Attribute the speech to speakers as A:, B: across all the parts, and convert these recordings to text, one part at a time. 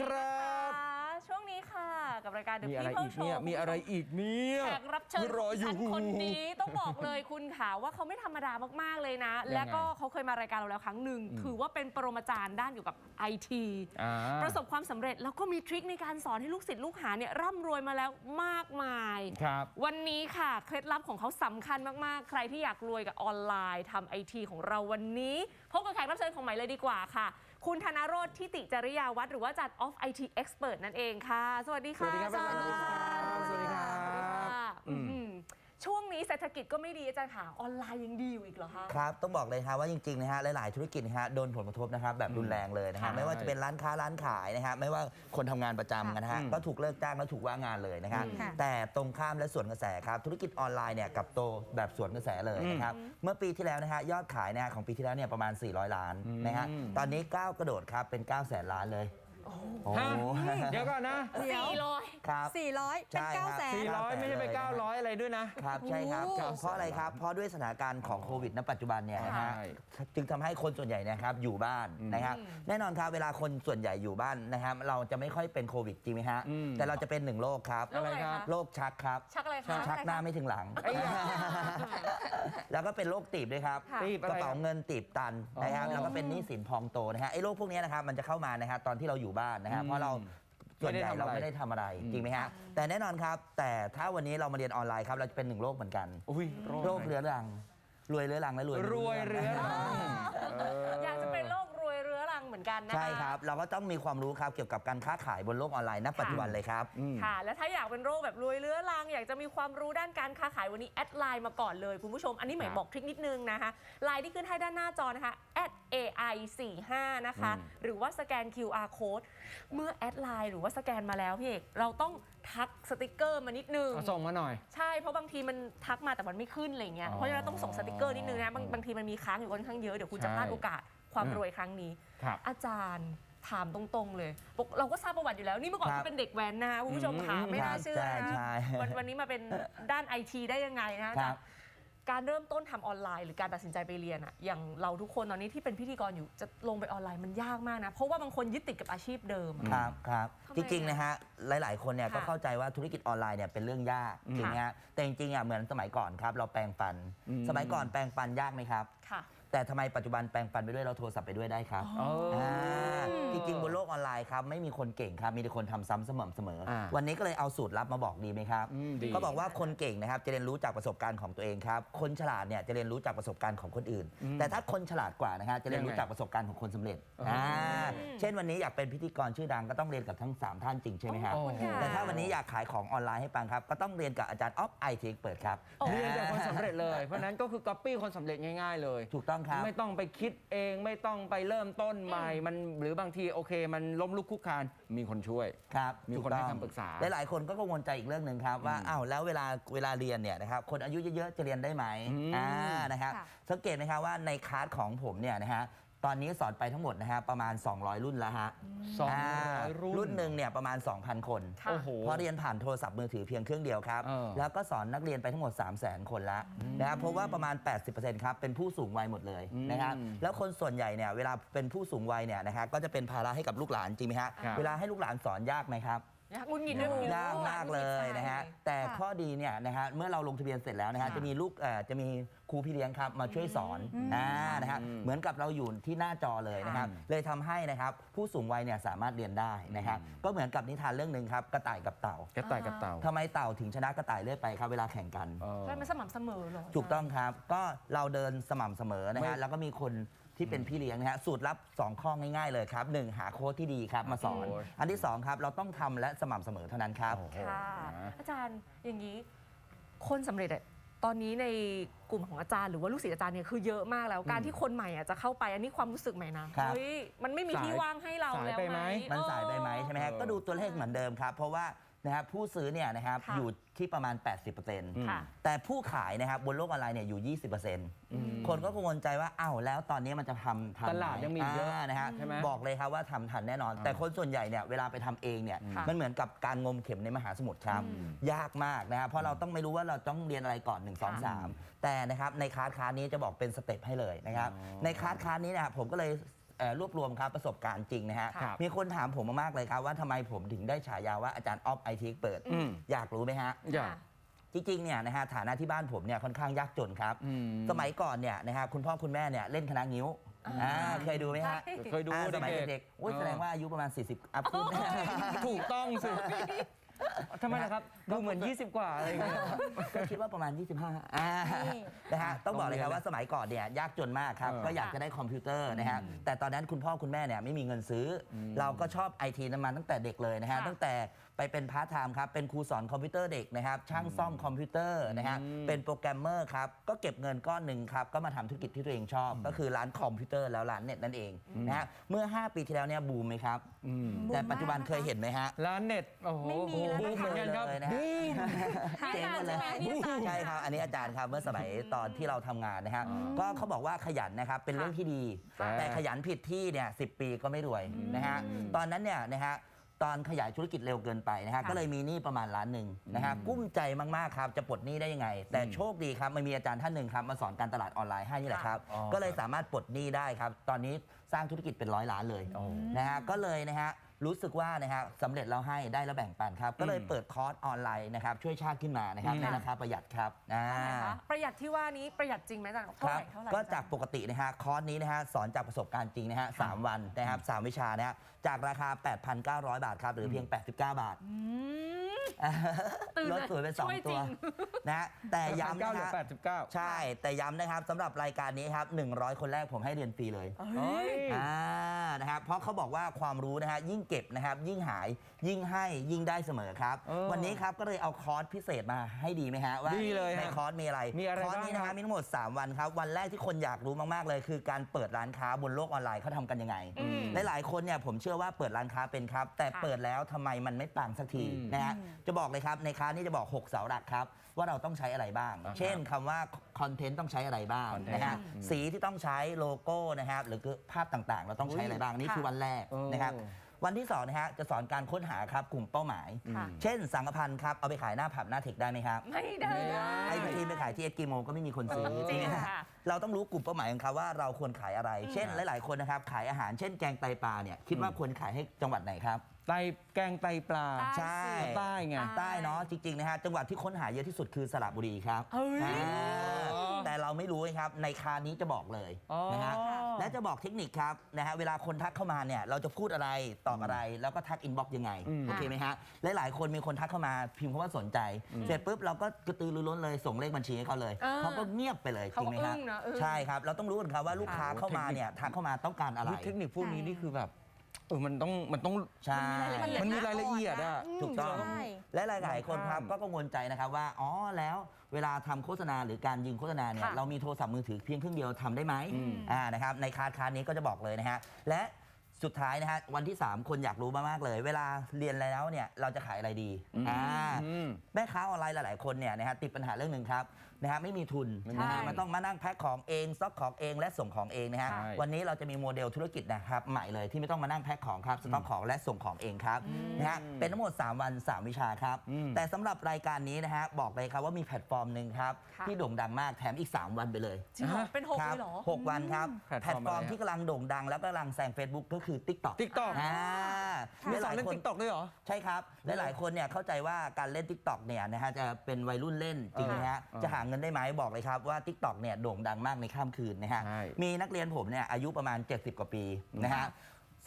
A: ครับ
B: ช่วงนี้ค่ะ กับรายการ The
A: มีอะไร
B: People
A: อีกเนี่ย
B: Show
A: มีอะไรอีกเนี่ย
B: แขกรับเชิญ
A: รออยู่
B: ฉันคนนี้ ต้องบอกเลยคุณค่ะว่าเขาไม่ธรรมดามาก ๆ เลยนะ
A: ยังไง
B: และก็เขาเคยมารายการเราแล้วครั้งหนึ่ง ถือว่าเป็นปรมาจารย์ด้านเกี่ยวกับไอที
A: อ่า
B: ประสบความสำเร็จแล้วก็มีทริคในการสอนให้ลูกศิษย์ลูกหาเนี่ยร่ำรวยมาแล้วมากมาย
A: ครับ
B: วันนี้ค่ะ เคล็ดลับของเขาสำคัญมาก ๆ ใครที่อยากรวยกับออนไลน์ทำไอทีของเราวันนี้ พบกับแขกรับเชิญของใหม่เลยดีกว่าค่ะ คุณธนโรธทิติจริยาวัฒน์หรือว่าจัดออฟไอทีเอ็กซ์เพรสนั่นเองค่ะ สวัสดี
A: สวั
B: ค่ะ
A: สดีครับอาจารย์
B: ช่วงนี้เศรษฐกิจก็ไม่ดีอาจารย์ค่ะออนไลน์ยังดีอยู่อีกเหรอคะ
C: ครับ ต้องบอกเลยฮะว่าจริงๆนะฮะหลายๆธุรกิจนะฮะโดนผลกระทบนะครับแบบรุนแรงเลยนะ
B: ค่ะ
C: ฮะไม่ว่าจะเป็นร้านค้าร้านขายนะฮะไม่ว่าคนทำงานประจำกันนะฮะ
A: อืม
C: ก็ถูกเลิกจ้างและถูกว่างงานเลยนะครับ
B: อืม
C: แต่ตรงข้ามและส่วนกระแสครับธุรกิจออนไลน์เนี่ยกลับโตแบบสวนกระแสเลยนะครับเมื่อปีที่แล้วนะฮะยอดขายนะฮะของปีที่แล้วเนี่ยประมาณ 400 ล้านนะฮะตอนนี้ก้าวกระโดดครับเป็น9แสนล้านเลยโอ้
A: ฮะเดี๋ยวก่อนนะ
B: สี่ร้อย
C: ครับ
D: 400 เป็น
C: ใช่ครับ
D: 9แสน
A: 400 ไม่ใช่ไป 900 อะไรด้วยนะ
C: ครับใช่ครับ
D: โอ้โห
C: เพราะอะไรครับเพราะด้วยสถานการณ์ของโควิดณปัจจุบันเนี่ยนะฮะ
A: ใช่
C: จึงทำให้คนส่วนใหญ่นะครับอยู่บ้านนะครับแน่นอนครับเวลาคนส่วนใหญ่อยู่บ้านนะครับเราจะไม่ค่อยเป็นโควิดจริงไหมฮะ
A: อืม
C: แต่เราจะเป็นหนึ่งโรคครับ
B: โรคอะไรครับ
C: โรคชักครับ
B: ชักอะไรคะ
C: ชักหน้าไม่ถึงหลัง
A: ไอ้ยา
C: แล้วก็เป็นโรคตีบด้วยครับ
B: ค่ะ
A: ตีบอะไร
C: กระเป๋าเงินตีบตันนะครับ
A: อ๋อ
C: แล้วก็เป็นหนี้สินพองโตนะฮะไอ้โรคพวกนี้นะครับมันจะเข้ามานะครับตอนที่เราอยู่บ้านนะฮะ
A: อืม
C: เพราะเราส่วนใหญ่
A: ไม่ได้ทำอะไร
C: เราไม่ได้ทำอะไรจริงไหมฮะแต่แน่นอนครับ แต่ถ้าวันนี้เรามาเรียนออนไลน์ครับเราจะเป็นหนึ่งโรคเหมือนกัน
A: อุ้ย
C: โรคเรื้อรัง รวยเรื้อรังและรวย
A: รวยเรื้อรัง
B: อยากจะเป็นโรครวยเรื้ อรังเหมือนกันนะคะ
C: ใช่ครับ เราก็ต้องมีความรู้ครับเกี่ยวกับการค้าขายบนโลกออนไลน์ณปัจจุบันเลยครับ
B: ค่ะ และถ้าอยากเป็นโรคแบบรวยเรื้อรัง อยากจะมีความรู้ด้านการค้าขายวันนี้แอดไลน์มาก่อนเลยคุณผู้ชม อันนี้หมาย
A: ครับ
B: บอกทริคนิดนึงนะคะไลน์ที่ขึ้นให้ด้านหน้าจอนะคะ AI 45นะคะหรือว่าสแกน QR code เมื่อแอดไลน์หรือว่าสแกนมาแล้วพี่เอกเราต้องทักสติกเกอร์มานิดนึง
A: เอาส่งมาหน่อย
B: ใช่ เพราะบางทีมันทักมาแต่มันไม่ขึ้นอะไรเงี้ย
A: อ๋อ
B: เพราะฉะนั้นต้องส่งสติกเกอร์นิดนึงนะ บางบางทีมันมีค้างอยู่ค่อนข้างเยอะ เดี๋ยวคุณจะ
A: ใช่
B: พลาดโอกาส ความ
A: อืม
B: รวยครั้งนี้
A: ครับ
B: อาจารย์ถามตรงๆ เลยปกเราก็ทราบประวัติอยู่แล้ว นี่เมื่อก่อน
C: ครับ
B: ก็เป็นเด็กแว้นนะคะคุณผู้ชมค่ะ
A: อืม
B: ไม่น่าเชื่อ
C: ใช่
B: นะ
C: ใช่
B: วันวันนี้มาเป็นด้านไอทีได้ยังไงนะอา
C: ค
B: จา
C: รั
B: ร
C: บ
B: ย์การเริ่มต้นทำออนไลน์ หรือการตัดสินใจไปเรียนอะอย่างเราทุกคนตอนนี้ที่เป็นพิธีกรอยู่จะลงไปออนไลน์มันยากมากนะ เพราะว่าบางคนยึดติดกับอาชีพเดิมอะ
C: ครับครับ
B: ทำไม
C: จริงๆนะฮะหลาย ๆ คนเนี่ย
B: ค่ะ
C: ก็เข้าใจว่าธุรกิจออนไลน์เนี่ยเป็นเรื่องยากจริงไหมฮะแต่จริงๆอะเหมือนสมัยก่อนครับเราแปลงฟัน
A: อืม
C: สมัยก่อนแปลงฟันยากไหมครับ
B: ค่ะ
C: แต่ทำไมปัจจุบันแปลงฟันไปด้วยเราโทรศัพท์ไปด้วยได้ครับ
A: อ๋ออ่า
C: จริงๆบนโลกออนไลน์ครับไม่มีคนเก่งครับมีแต่คนทำซ้ำเสมอเสมอ
A: อ่า
C: วันนี้ก็เลยเอาสูตรลับมาบอกดีไหมครับ
A: อืมดี
C: ก็บอกว่าคนเก่งนะครับจะเรียนรู้จากประสบการณ์ของตัวเองครับคนฉลาดเนี่ยจะเรียนรู้จากประสบการณ์ของคนอื่น แต่ถ้าคนฉลาดกว่านะครับจะเรียนรู้
A: ยังไง
C: จากประสบการณ์ของคนสำเร็จ
A: อ๋ออ่า
C: เช่นวันนี้อยากเป็นพิธีกรชื่อดังก็ต้องเรียนกับทั้งสามท่านจริงใช่ไหมครับ
A: โอ้โห
C: แต่ถ้าวันนี้อยากขายของออนไลน์ให้ปังครับ ก็ต้องเรียนกับอาจารย์ออฟไอทีเปิดครับ
B: โอ้
A: เรียนจากคนสำเร็จเลย เพราะฉะนั้นก็คือก๊อปปี้คนสำเร็จง่าย ๆ เลย
C: ถูกต้องครับ
A: ไม่ต้องไปคิดเองไม่ต้องไปเริ่มต้นใหม่มันหรือบางทีโอเค มันล้มลุกคลุกคลานมีคนช่วย
C: ครับ
A: มี
C: ถู
A: คน
C: ต้
A: ให้
C: อง
A: คำปรึกษา
C: หลายๆคนก็กังวลใจอีกเรื่องหนึ่งครับว่าอ้าวแล้วเวลาเวลาเรียนเนี่ยนะครับคนอายุเยอะๆจะเรียนได้ไหม
A: อืม
C: อ่านะครับ
D: ค่ะ
C: สังเกตไหมครับว่าในคลาสของผมเนี่ยนะฮะ ตอนนี้สอนไปทั้งหมดนะฮะประมาณ 200 รุ่นแล้วฮะ
A: สอง
C: อ่า
A: ร้อยรุ่น
C: รุ่นหนึ่งเนี่ยประมาณ 2,000 คน
B: ค่ะ
A: โอ้โห
C: เพราะเรียนผ่านโทรศัพท์มือถือเพียงเครื่องเดียวครับ
A: เออ
C: แล้วก็สอนนักเรียนไปทั้งหมด 3 0 0 0 0 0 คนแล้วนะครับเพราะว่าประมาณ 80%ครับเป็นผู้สูงวัยหมดเลยนะครับแล้วคนส่วนใหญ่เนี่ยเวลาเป็นผู้สูงวัยเนี่ยนะครับก็จะเป็นภาระให้กับลูกหลานจริงไหมฮะ
A: ครับ
C: เวลาให้ลูกหลานสอนยากไหมครับ
B: ยากงุนหงิดด้วย
C: ยากมากเลย ดีเนี่ยนะฮะเมื่อเราลงทะเบียนเสร็จแล้วนะฮะ
A: ค่ะ
C: จะมีลูกเอ่อจะมีครูพี่เลี้ยงครับมาช่วยสอนอ่านะฮะเหมือนกับเราอยู่ที่หน้าจอเลยนะครับเลยทำให้นะครับผู้สูงวัยเนี่ยสามารถเรียนได้นะครับก็เหมือนกับนิทานเรื่องหนึ่งครับกระต่ายกับเต่าก
A: ระต่ายกับเต่า
C: ทำไมเต่าถึงชนะกระต่ายเรื่อยไปครับเวลาแข่งกัน
A: เออ
B: ใช่มันสม่ำเสมอเหรอ
C: ถูกต้องครับ ก็เราเดินสม่ำเสมอนะ
A: ไม่
C: ฮะแล้วก็มีคน ที่เป็นพี่เลี้ยงนะฮะสูตรลับ 2 ข้อง่ายๆเลยครับหนึ่งหาโค้ดที่ดีครับมาสอน
A: โอ้ย
C: อันที่ 2 ครับ เราต้องทำและสม่ำเสมอเท่านั้นครับ
A: โอ้โห
B: ค่ะ
A: นะ
B: อาจารย์อย่างนี้คนสำเร็จอะตอนนี้ในกลุ่มของอาจารย์หรือว่าลูกศิษย์อาจารย์เนี่ยคือเยอะมากแล้วการที่คนใหม่อะจะเข้าไปอันนี้ความรู้สึกใหม่นะครับ เฮ้ยมันไม่มีที่
A: สาย
B: ว่างให้เรา
A: สาย
B: แล้ว
A: ไป
B: ไห
A: ไห
B: ม
A: ม
C: มันสายไปไหม
B: เออ
C: ใช่ไหมฮะ
A: เออ
C: ก็ดูตัวเลขเหมือนเดิมครับ เพราะว่า นะครับผู้ซื้อเนี่ยนะครับ
B: ค่ะ
C: อยู่ที่ประมาณ
A: ค่ะ
C: 80%แต่ผู้ขายนะครับบนโลกออนไลน์เนี่ยอยู่ 20%คนก็กังวลใจว่าอ้าวแล้วตอนนี้มันจะทำทัน
A: ตลาด
C: ไห
A: ยังมีเยอะ
C: นะฮะ
A: ใช่ไหม
C: บอกเลยครับว่าทำทันแน่นอน แต่คนส่วนใหญ่เนี่ยเวลาไปทำเองเนี่ย
B: ค่ะ
C: มันเหมือนกับการงมเข็มในมหาสมุทรครับ ยากมากนะครับเพราะเราต้องไม่รู้ว่าเราต้องเรียนอะไรก่อน1 2 3 แต่นะครับในคลาสคลาสนี้จะบอกเป็นสเต็ปให้เลยนะครับในคลาสคลาสนี้นะครับผมก็เลย อ่อรวบรวมครับประสบการณ์จริงนะฮะ
A: ครับ
C: มีคนถามผมมามากเลยครับว่าทำไมผมถึงได้ฉายาว่าอาจารย์ออฟไอทีเปิด
A: อืม
C: อยากรู้ไหมฮะ
A: อย่า
B: ค่ะ
C: จริงๆเนี่ยนะฮะฐานะที่บ้านผมเนี่ยค่อนข้างยากจนครับ
A: อืม
C: สมัยก่อนเนี่ยนะฮะคุณพ่อคุณแม่เนี่ยเล่นคณะงิ้วอ่าเคยดูไหมฮะ
B: ใช่
A: เคยดู
C: อ่าสมัย
A: เด็กๆ
C: เด็กๆโอ้ย
A: เออ
C: แสดงว่าอายุประมาณ 40 อัพขึ้น
A: ถูกต้องสิ ทำไมล่ะครับ ดูเหมือน 20 กว่าอะไรอย่างเงี้ย
C: ก็คิดว่าประมาณ 25อ่านะฮะต้องบอกเลยครับว่าสมัยก่อนเนี่ยยากจนมากครับ
A: เออ
C: ก็อยากจะได้คอมพิวเตอร์นะฮะแต่ตอนนั้นคุณพ่อคุณแม่เนี่ยไม่มีเงินซื้ออเราก็ชอบไอทีนั้นมาตั้งแต่เด็กเลยนะฮะ
B: ค่ะ
C: ตั้งแต่ ไปเป็นพาร์ทไทม์ครับ เป็นครูสอนคอมพิวเตอร์เด็กนะครับ ช่างซ่อมคอมพิวเตอร์นะฮะ
A: อืม
C: เป็นโปรแกรมเมอร์ครับ ก็เก็บเงินก้อนหนึ่งครับ ก็มาทำธุรกิจที่ตัวเองชอบ ก็คือร้านคอมพิวเตอร์แล้วร้านเน็ตนั่นเองนะฮะเมื่อ 5 ปีที่แล้วเนี่ยบูมไหมครับ
A: อืม
C: แต่ปัจจุบันเคยเห็นไหมฮะ
A: ร้านเน็ต โอ้โห
B: ไม่มีแล้ว
A: บูมเหมือนกันครับ
C: เลยนะฮะ
A: บูม
C: เจ๊งหมดเลย
B: พี่ตาลใช่ไหมพี่ตาล
C: ใช่ครับ อันนี้อาจารย์ครับเมื่อสมัยตอนที่เราทำงานนะฮะ
A: อ๋อ
C: ก็เขาบอกว่าขยันนะครับเป็นเรื่องที่ดี
A: ค่ะ
C: แต่ขยันผิดที่เนี่ยสิปีก็ไม่รวยนะฮะ
A: อืม
C: ตอนนั้นเนี่ยนะฮะ ตอนขยายธุรกิจเร็วเกินไปนะฮะ
B: ค่ะ
C: ก็เลยมีหนี้ประมาณล้านหนึ่งนะฮะ
A: อืม
C: กุ้มใจมากๆครับจะปลดหนี้ได้ยังไง แต่
A: อืม
C: โชคดีครับมันมีอาจารย์ท่านหนึ่งครับมาสอนการตลาดออนไลน์ให้นี่แหละครับ
A: อ๋อ
C: ก็เลยสามารถปลดหนี้ได้ครับ ตอนนี้สร้างธุรกิจเป็นร้อยล้านเลย
A: โอ้
C: นะฮะก็เลยนะฮะ รู้สึกว่านะฮะสำเร็จเราให้ได้แล้วแบ่งปันครับ ก็เลย
A: อืม
C: เปิดคอร์สออนไลน์นะครับช่วยชาติขึ้นมานะครับ
A: อืม
C: ในราคาประหยัดครับอ่า
B: เท่าไหร่คะประหยัดที่ว่านี้ประหยัดจริงไหมอาจารย์เท่า
C: ค
B: ไห
C: รับ
B: ร่เท่าไหร่
C: ก็จากปกตินะฮะคอร์สนี้นะฮะสอนจากประสบการณ์จริงนะฮะสามวันนะครับสามวิชานะฮะจากราคา 8,900 บาทครับ หรือเพียง 89 บาท
B: อืม ตื่น
C: ล
B: เลย
C: ดสวยไปสอง
B: ช่วยจ
C: ตั
B: ริ
C: ว
B: ง
C: นะฮะแต่ย้ำ
A: เก้า
C: นะ
A: เหลือ
C: ฮะ
A: แปดสิบเก้า
C: ใช่แต่ย้ำนะครับสำหรับรายการนี้ครับ100 คนแรกผมให้เรียนฟรีเลย
A: เฮ้ย
C: อ่า นะครับ เพราะเขาบอกว่าความรู้นะฮะยิ่งเก็บนะครับ ยิ่งหายยิ่งให้ยิ่งได้เสมอครับ
A: เออ
C: วันนี้ครับก็เลยเอาคอร์สพิเศษมาให้ดีไหมฮะว่า
A: ดีเลยฮะ
C: ในคอร์สมีอะไร
A: มีอะไร
C: คอร์ส
A: บ้าง
C: นี้นะ
A: ครั
C: ฮะ
A: บ
C: มีทั้งหมด 3 วันครับ วันแรกที่คนอยากรู้มากๆเลย คือการเปิดร้านค้าบนโลกออนไลน์เขาทำกันยังไง
B: อืม
C: หลายๆคนเนี่ยผมเชื่อว่าเปิดร้านค้าเป็นครับ แต่
B: ค่ะ
C: เปิดแล้วทำไมมันไม่ปังสักที
A: อืม
C: นะฮะจะบอกเลยครับในค้านี้จะบอก 6 เสาหลักครับ ว่าเราต้องใช้อะไรบ้าง
A: อ่าฮะ
C: เช่นคำว่าคอนเทนต์ต้องใช้อะไรบ้าง
A: content
C: นะฮะ
A: อืม
C: สีที่ต้องใช้โลโก้นะครับหรือภาพต่างๆ เราต้องใช้อะไรบ้างนี่
B: ค่ะ
C: คือวันแรก
A: เออ
C: นะครับ วันที่สองนะฮะจะสอนการค้นหาครับกลุ่มเป้าหมาย
B: ค่ะ
C: เช่น สังกพันธ์ครับเอาไปขายหน้าผับหน้าเทคได้ไหมครับ
B: ไม่ได้
A: ไม่ได้
C: ไอ้ทีไปขายที่เอสกิโมก็ไม่มีคนซื้อ
B: เออจริง
C: ไหมฮะ
B: ค่ะ
C: เราต้องรู้กลุ่มเป้าหมายของเขาว่าเราควรขายอะไร เช่นหลาย ๆ คนนะครับขายอาหารเช่นแกงไตปลาเนี่ยคิดว่าควรขายให้จังหวัดไหนครับ
A: ไตแกงไตปลา
B: ใต้
C: ใช่
B: สิ
A: ใต้ไง
B: อ่า
C: ใต้เนาะจริงๆนะฮะจังหวัดที่ค้นหาเยอะที่สุดคือสระบุรีครับ
B: เฮ้ย
C: อ่า
A: อ๋อ
C: แต่เราไม่รู้ครับในคานี้จะบอกเลย
A: อ๋อ
C: นะฮะและจะบอกเทคนิคครับนะฮะเวลาคนทักเข้ามาเนี่ยเราจะพูดอะไรตอบอะไรแล้วก็ทักอินบ็อกซ์ยังไง
A: อืม
C: โอเคไหมฮะหลายๆคนมีคนทักเข้ามาพิมพ์คำว่าสนใจ เสร็จปุ๊บเราก็กระตือรือร้นเลยส่งเลขบัญชีให้เขาเลย
B: เออ
C: เขาก็เงียบไปเลยจ
B: เขา
C: ริงไหม
B: อึ้
C: ฮะ
B: งนะอึ้ง
C: ใช่ครับเราต้องรู้กันครับว่าลูกค้า
A: ค่ะ
C: เข้ามาเนี่ยทักเข้ามาต้องการอะไร
A: เทคนิคพวกนี้นี่คือแบบ เออมันต้องมันต้อง
C: ใช่
A: มันมีรายละเอียดอะ
C: ถูกต้อง
D: ใช่
C: และหลาย ๆ คนครับ
A: ข้าม
C: ก็กังวลใจนะครับว่า อ๋อ แล้วเวลาทำโฆษณาหรือการยิงโฆษณาเนี่ย
B: ค่ะ
C: เรามีโทรศัพท์มือถือเพียงเครื่องเดียวทำได้ไหม
A: อืม
C: อ่า นะครับ ในคาร์ดคาร์ดนี้ก็จะบอกเลยนะฮะ และ สุดท้ายนะฮะวันที่ 3 คนอยากรู้มากๆเลย เวลาเรียนแล้วเนี่ยเราจะขายอะไรดีอ่า
A: อืม
C: แม่ค้าออนไลน์หลายๆคนเนี่ยนะฮะติดปัญหาเรื่องหนึ่งครับนะฮะไม่มีทุน
A: ไม่มี
C: นะฮะ
B: ใช่
C: มันต้องมานั่งแพ็คของเองสต็อกของเองและส่งของเองนะฮะ
A: ใช่
C: วันนี้เราจะมีโมเดลธุรกิจนะครับใหม่เลยที่ไม่ต้องมานั่งแพ็คของครับสต็อกของและส่งของเองครับนะฮะเป็นทั้งหมด 3 วัน 3 วิชาครับ
A: อืม
C: แต่สำหรับรายการนี้นะฮะบอกเลยครับว่ามีแพลตฟอร์มหนึ่งครับ
B: ค่ะ
C: ที่โด่งดังมากแถมอีก 3 วันไปเลย
B: จริงเหรอเป็นหก
C: ครั
B: เลยเหรอ
C: หกวันครับ
A: แพลตฟอร์ม
C: แพลตฟอร์ม
A: อะไรฮะ
C: ที่กำลังโด่งดังแล้วก็กำลังแซง Facebook ก็คือ TikTok
A: ติ๊กต็อก
C: อ่า
A: มีสอน
C: ห
A: เล่น
C: ๆค
A: ติ๊กต็อกด้วยเหรอ
C: ใช่ครับ หลาย ๆ คนเนี่ยเข้าใจว่าการเล่น Tik t o อกเนี่ยนะฮะจะเป็นวัยรุ่นเล่นจริงไหมฮะ
A: เออ
C: จะหาเงินได้ไหมบอกเลยครับว่า Tik t o อกเนี่ยโด่งดังมากในข้ามคืนนะฮะ
A: ใช่
C: มีนักเรียนผมเนี่ยอายุประมาณ 70 กว่าปีนะฮะ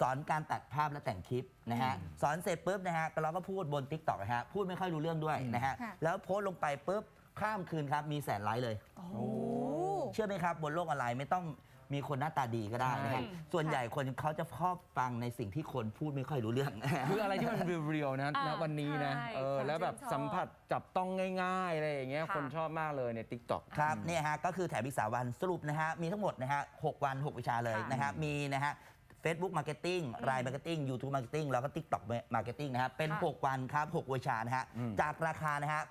C: สอนการตัดภาพและแต่งคลิปนะฮะสอนเสร็จปุ๊บนะฮะเราก็พูดบน Tik t o อกนะฮะพูดไม่ค่อยรู้เรื่องด้วยนะฮะ
D: ค่ะ
C: แล้วโพสต์ลงไปปุ๊บข้ามคืนครับมีแสนไลค์เลย
D: โอ้
C: เชื่อไหมครับ บนโลกออนไลน์ไม่ต้อง มีคนหน้าตาดีก็ได้นะครับ
A: ใช่
C: ส่วนใหญ่คนเขาจะชอบฟังในสิ่งที่คนพูดไม่ค่อยรู้เรื่อง
A: คืออะไรที่มันเรียวๆนะ
B: อ่า
A: ณวันนี้นะ
B: ใช่
A: เออ
B: คน
A: แล้วแบบ
B: ชื่นชอบ
A: สัมผัสจับต้องง่ายๆอะไรอย่างเงี้ย
B: ค่ะ
A: คนชอบมากเลยในติ๊กต็อก
C: ครับเนี่ยฮะก็คือแถมอีกสามวันสรุปนะฮะมีทั้งหมดนะฮะหกวัน6วิชาเลย
B: ค่ะ
C: นะฮะมีนะฮะ Facebook Marketing ราย Marketing YouTube Marketing แล้วก็ TikTok Marketing นะฮะเป็น
B: ค่ะ
C: 6 วันครับ6วิชานะฮะ
A: อืม
C: จากราคานะฮะ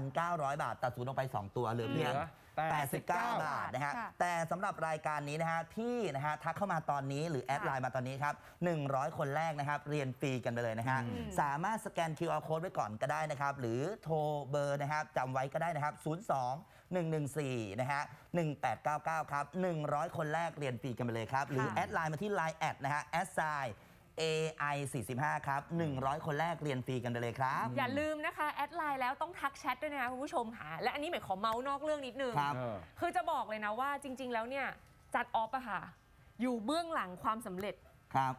C: 8,900 บาท ตัดศูนย์ลงไป 2 ตัวเหลือเพียง
A: เหลือ
C: 89 บาทนะฮะ
D: ค่ะ
C: แต่สำหรับรายการนี้นะฮะที่นะฮะทักเข้ามาตอนนี้หรือแอดไลน์มาตอนนี้ครับ100 คนแรกนะครับ เรียนฟรีกันไปเลยนะฮะ
B: อืม
C: สามารถสแกน QR code ไว้ก่อนก็ได้นะครับ หรือโทรเบอร์นะครับจำไว้ก็ได้นะครับ 02 114นะฮะ1899 ครับ 100 คนแรกเรียนฟรีกันไปเลยครับ หรือ
B: ค่ะ
C: แอดไลน์มาที่ Line แอดนะฮะแอดไซ AI 45 ครับ 100 คนแรกเรียนฟรีกันไปเลยครับ
B: อย่าลืมนะคะ แอดไลน์แล้วต้องทักแชทด้วยนะคะคุณผู้ชมค่ะ และอันนี้หมายขอเมาส์นอกเรื่องนิดนึง
C: ครับ
A: เออ
B: คือจะบอกเลยนะว่าจริง ๆ แล้วเนี่ย จัดออฟอะค่ะ อยู่เบื้องหลังความสำเร็จ
C: ครับ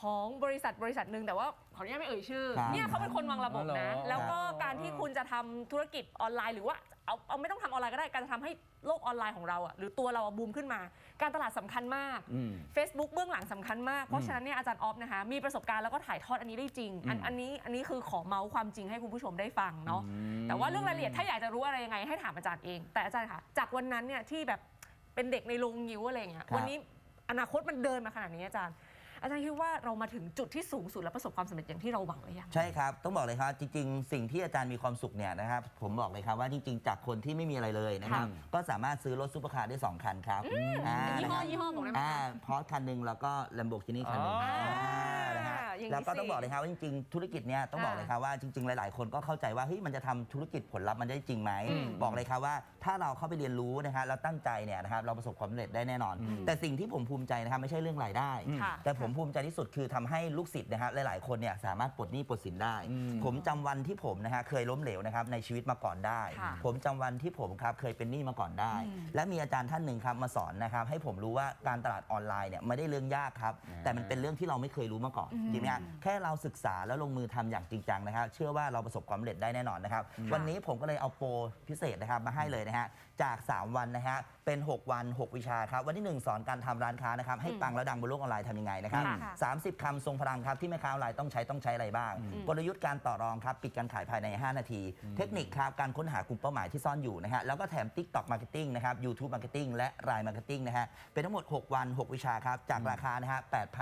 B: ของบริษัทบริษัทหนึ่งแต่ว่าขออนุญาตไม่เอ่ยชื่อ
C: ครับ
B: เนี่ยเขาเป็นคนวางระบบ
A: อ๋อเหร
B: นะ
A: อ
B: แล้วก็การที่คุณจะทำธุรกิจออนไลน์ หรือว่าเอาเอาไม่ต้องทำออนไลน์ก็ได้การจะทำให้โลกออนไลน์ของเราอะหรือตัวเราอะบูมขึ้นมา การตลาดสำคัญมาก
A: อืม
B: Facebook เบื้องหลังสำคัญมาก เพราะฉะนั้นเนี่ยอาจารย์ออฟนะคะ มีประสบการณ์แล้วก็ถ่ายทอดอันนี้ได้จริง อัน
A: อืม
B: อันนี้อันนี้คือขอเมาส์ความจริงให้คุณผู้ชมได้ฟังเนาะ
A: อืม
B: แต่ว่าเรื่องรายละเอียดถ้าอยากจะรู้อะไรยังไงให้ถามอาจารย์เอง แต่อาจารย์ค่ะ จากวันนั้นเนี่ยที่แบบเป็นเด็กในโรงงิ้วอะไรอย่างเงี้ย
C: ครับ
B: วันนี้อนาคตมันเดินมาขนาดนี้อาจารย์ อาจารย์คิดว่าเรามาถึงจุดที่สูงสุดและประสบความสำเร็จอย่างที่เราหวังหรือยัง
C: ใช่ครับ ต้องบอกเลยครับ จริง ๆ สิ่งที่อาจารย์มีความสุขเนี่ยนะครับ ผมบอกเลยครับว่าจริง ๆ จากคนที่ไม่มีอะไรเลยนะครับ
A: ค่ะ
C: ก็สามารถซื้อรถซุปเปอร์คาร์ได้ 2 คันครับอ่า
B: ยี่ห้อ
C: นะครับ
B: ยี่ห้อบอกได้ไหม
C: อ่า
B: คะ
C: พอร์คันหนึ่งแล้วก็ Lamborghini คันหนึ่ง
A: อ๋ออ่า
C: นะฮะ
B: อย่างนี้
C: แล้วก็
B: สิ
C: ต้องบอกเลยครับว่าจริงๆ ธุรกิจเนี่ยต้องบอกเลยครับว่าจริง ๆ หลาย ๆ คนก็เข้าใจว่าเฮ้ยมันจะทำธุรกิจผลลัพธ์มันได้จริงไหม
B: อืม
C: บอกเลยครับว่าถ้าเราเข้าไปเรียนรู้นะฮะแล้วตั้งใจเนี่ยนะครับเราประสบความสำเร็จได้แน่นอน
A: อืม
C: แต่สิ่งที่ผมภูมิใจนะครับไม่ใช่เรื่องรายได้
B: ค่ะ
C: แต่ผมภูมิใจที่สุดคือทำให้ลูกศิษย์นะครับหลายๆคนเนี่ยสามารถปลดหนี้ปลดสินได้
A: อืม
C: ผมจำวันที่ผมนะฮะเคยล้มเหลวนะครับในชีวิตมาก่อนได้
B: ค่ะ
C: ผมจำวันที่ผมครับเคยเป็นหนี้มาก่อนได้
B: อืม
C: และมีอาจารย์ท่านหนึ่งครับมาสอนนะครับให้ผมรู้ว่าการตลาดออนไลน์เนี่ยไม่ได้เรื่องยากครับ
A: อ่า
C: แต่มันเป็นเรื่องที่เราไม่เคยรู้มาก่อน
B: อืม
C: จริงไหมฮะแค่เราศึกษาแล้วลงมือทำอย่างจริงจังนะครับเชื่อว่าเราประสบความสำเร็จได้แน่นอนนะครับ วันนี้ผมก็เลยเอาโปรพิเศษนะครับมาให้เลยนะฮะจาก 3 วันนะฮะเป็น 6 วัน 6 วิชาครับวันที่ 1 สอนการทำร้านค้านะครับให้
B: อืม
C: ปังและดังบนโลกออนไลน์ทำยังไงนะครับ
B: ค่ะ
C: 30คำทรงพลังครับที่แม่ค้าออนไลน์ต้องใช้ต้องใช้อะไรบ้าง กลยุทธ์การต่อรองครับ ปิดการขายภายใน 5 นาที เทคนิคครับการค้นหากลุ่มเป้าหมายที่ซ่อนอยู่นะฮะแล้วก็แถม TikTok Marketing นะครับ YouTube Marketing และ Line Marketing นะฮะเป็นทั้งหมด 6 วัน 6 วิชาครับจากราคานะฮะ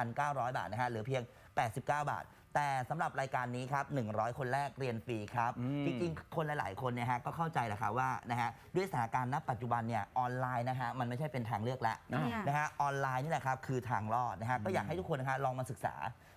C: 8,900 บาทนะฮะเหลือเพียง 89 บาท แต่สำหรับรายการนี้ครับ 100 คนแรกเรียนฟรีครับ
A: อืม
C: จริงๆ คนหลาย ๆ คนเนี่ยฮะก็เข้าใจแหละครับว่านะฮะด้วยสถานการณ์ณปัจจุบันเนี่ยออนไลน์นะฮะมันไม่ใช่เป็นทางเลือกแล้ว
A: อ่า
C: นะฮะออนไลน์นี่แหละครับคือทางรอดนะฮะก็อยากให้ทุกคนนะฮะลองมาศึกษา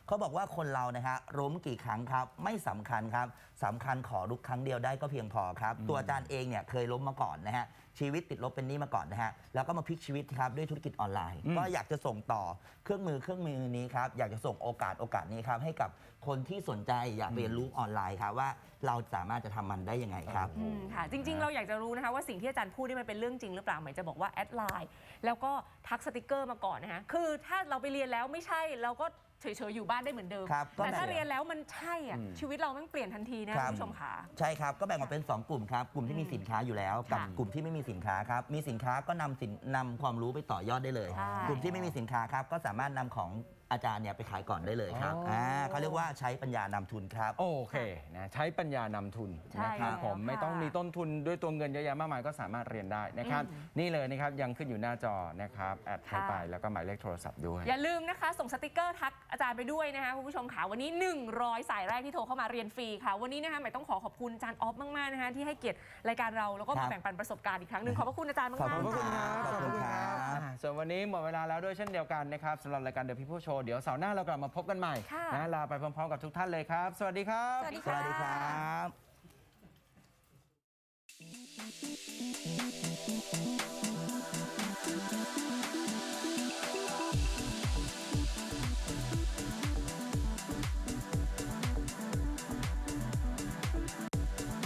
C: เขาบอกว่าคนเรานะฮะล้มกี่ครั้งครับ ไม่สำคัญครับสำคัญขอลุกครั้งเดียวได้ก็เพียงพอครับ ตัวอาจารย์เองเนี่ยเคยล้มมาก่อนนะฮะ ชีวิตติดลบเป็นหนี้มาก่อนนะฮะแล้วก็มาพลิกชีวิตครับด้วยธุรกิจออนไลน์
A: อืม
C: ก็อยากจะส่งต่อเครื่องมือเครื่องมือนี้ครับอยากจะส่งโอกาสโอกาสนี้ครับให้กับคนที่สนใจอยากเรียนรู้ออนไลน์ครับว่าเราสามารถจะทำมันได้ยังไงครับ
B: อืมค่ะ จริง ๆ เราอยากจะรู้นะคะว่าสิ่งที่อาจารย์พูดนี่มันเป็นเรื่องจริงหรือเปล่าหมายจะบอกว่าแอดไลน์แล้วก็ทักสติกเกอร์มาก่อนนะคะคือถ้าเราไปเรียนแล้วไม่ใช่เราก็ เฉยๆ อยู่บ้านได้เหมือนเดิม
C: ครับก็
B: แต่ถ้า
C: ได้
B: เรียนแล้วมันใช่อะ
A: อืม
B: ชีวิตเราแม่งเปลี่ยนทันทีนะ
C: ครั
B: คุ
C: บ
B: ณผู้ชมค่ะ
C: ใช่ครับ ก็แบ่งออกเป็น 2 กลุ่มครับ กลุ่มที่มีสินค้าอยู่แล้ว กับ
B: ค่ะ
C: กลุ่มที่ไม่มีสินค้าครับ มีสินค้าก็นำสินนำความรู้ไปต่อ ยอดได้เลย
B: ใช่
C: กลุ่มที่ไม่มีสินค้าครับ ก็สามารถนำของอาจารย์เนี่ยไปขายก่อนได้เลยครับ
A: อ๋ออ่่า
C: เขาเรียกว่าใช้ปัญญานำทุนครับ
A: โอเคนะใช้ปัญญานำทุน
B: ใช่
A: นะครับ
B: แล้ว
A: ผม
B: ค่ะ
A: ไม่ต้องมีต้นทุนด้วยตัวเงินเยอะแยะมากมายก็สามารถเรียนได้นะครับ
B: อืม
A: นี่เลยนะครับยังขึ้นอยู่หน้าจอนะครับแอดให้
B: ค่ะ
A: ไปแล้วก็หมายเลขโทรศัพท์ด้วย
B: อย่าลืมนะคะ ส่งสติกเกอร์ทักอาจารย์ไปด้วยนะคะคุณผู้ชมค่ะวันนี้ 100 สายแรกที่โทรเข้ามาเรียนฟรีค่ะ วันนี้นะคะหมายต้องขอขอบคุณอาจารย์ออฟมากๆนะคะที่ให้เกียรติรายการเราแล้วก็
C: ครั
B: มา
C: บ
B: แบ่งปันประสบการณ์อีกครั้งหนึ่งขอบพระคุณอาจารย์มาก
C: ขอบ
B: ๆ
C: คุณ
B: ค่ะ
C: ขอบคุณครับ
A: อ่าส่วนวันนี้หมดเวลาแล้วด้วยเช่นเดียวกันนะครับสำหรับรายการ The People Show เดี๋ยวเสาร์หน้าเรากลับมาพบกันใหม่
B: ค่ะ
A: นะลาไปพร้อมๆกับทุกท่านเลยครับ สวัสดีครับ
B: สวัสดี
C: สวัสดีครับ
B: ค่ะ